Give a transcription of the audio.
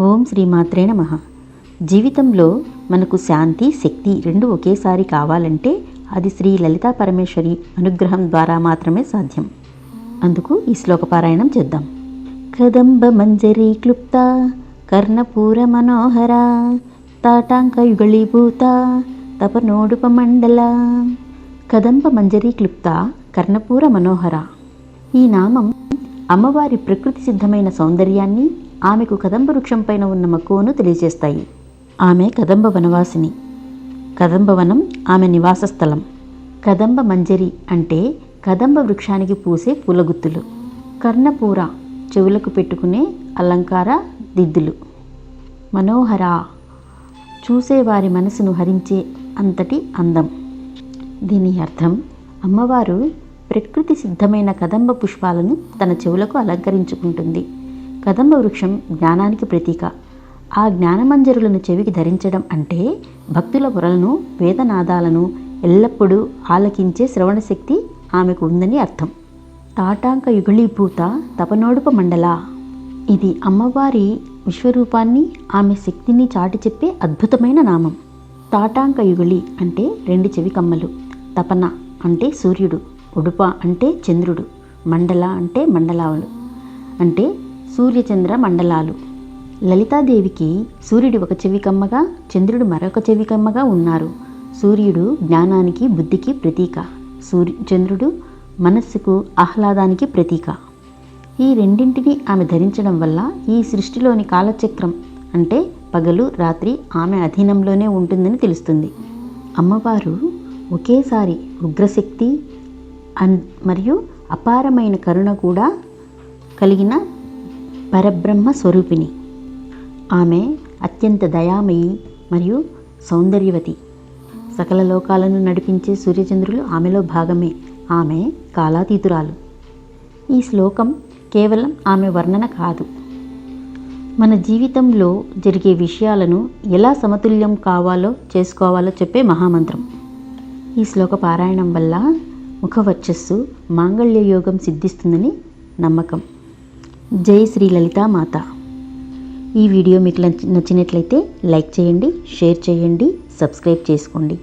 ఓం శ్రీమాత్రే నమ. జీవితంలో మనకు శాంతి శక్తి రెండు ఒకేసారి కావాలంటే అది శ్రీ లలితా పరమేశ్వరి అనుగ్రహం ద్వారా మాత్రమే సాధ్యం. అందుకు ఈ శ్లోక పారాయణం చేద్దాం. కదంబ మంజరీ క్లుప్త కర్ణపూర మనోహర తాటాంక యుగళీభూత తపనోడుపమండల కదంబ మంజరీ క్లుప్త కర్ణపూర మనోహర. ఈ నామం అమ్మవారి ప్రకృతి సిద్ధమైన సౌందర్యాన్ని ఆమెకు కదంబ వృక్షంపైన ఉన్న మక్కువను తెలియజేస్తాయి. ఆమె కదంబ వనవాసిని. కదంబవనం ఆమె నివాస స్థలం. కదంబ మంజరి అంటే కదంబ వృక్షానికి పూసే పూలగుత్తులు. కర్ణపూర చెవులకు పెట్టుకునే అలంకార దిద్దులు. మనోహర చూసేవారి మనసును హరించే అంతటి అందం. దీని అర్థం అమ్మవారు ప్రకృతి సిద్ధమైన కదంబ పుష్పాలను తన చెవులకు అలంకరించుకుంటుంది. కదంబ వృక్షం జ్ఞానానికి ప్రతీక. ఆ జ్ఞానమంజరులను చెవికి ధరించడం అంటే భక్తుల పొరలను వేదనాదాలను ఎల్లప్పుడూ ఆలకించే శ్రవణశక్తి ఆమెకు ఉందని అర్థం. తాటాంక యుగళీభూత తపనోడుప మండల. ఇది అమ్మవారి విశ్వరూపాన్ని ఆమె శక్తిని చాటి చెప్పే అద్భుతమైన నామం. తాటాంక యుగళి అంటే రెండు చెవి కమ్మలు. తపన అంటే సూర్యుడు ఉడుప అంటే చంద్రుడు మండల అంటే మండలాలు అంటే సూర్యచంద్ర మండలాలు. లలితాదేవికి సూర్యుడు ఒక చెవి కమ్మగా చంద్రుడు మరొక చెవి కమ్మగా ఉన్నారు. సూర్యుడు జ్ఞానానికి బుద్ధికి ప్రతీక. సూర్య చంద్రుడు మనస్సుకు ఆహ్లాదానికి ప్రతీక. ఈ రెండింటిని ఆమె ధరించడం వల్ల ఈ సృష్టిలోని కాలచక్రం అంటే పగలు రాత్రి ఆమె అధీనంలోనే ఉంటుందని తెలుస్తుంది. అమ్మవారు ఒకేసారి ఉగ్రశక్తి అన్ మరియు అపారమైన కరుణ కూడా కలిగిన పరబ్రహ్మ స్వరూపిణి. ఆమె అత్యంత దయామయి మరియు సౌందర్యవతి. సకల లోకాలను నడిపించే సూర్యచంద్రులు ఆమెలో భాగమే. ఆమె కాలాతీతురాలు. ఈ శ్లోకం కేవలం ఆమె వర్ణన కాదు. మన జీవితంలో జరిగే విషయాలను ఎలా సమతుల్యం కావాలో చేసుకోవాలో చెప్పే మహామంత్రం. ఈ శ్లోక పారాయణం వల్ల ముఖవర్చస్సు మాంగళ్య యోగం సిద్ధిస్తుందని నమ్మకం. జై శ్రీ లలితామాత ఈ వీడియో మీకు నచ్చినట్లయితే లైక్ చేయండి షేర్ చేయండి సబ్స్క్రైబ్ చేసుకోండి.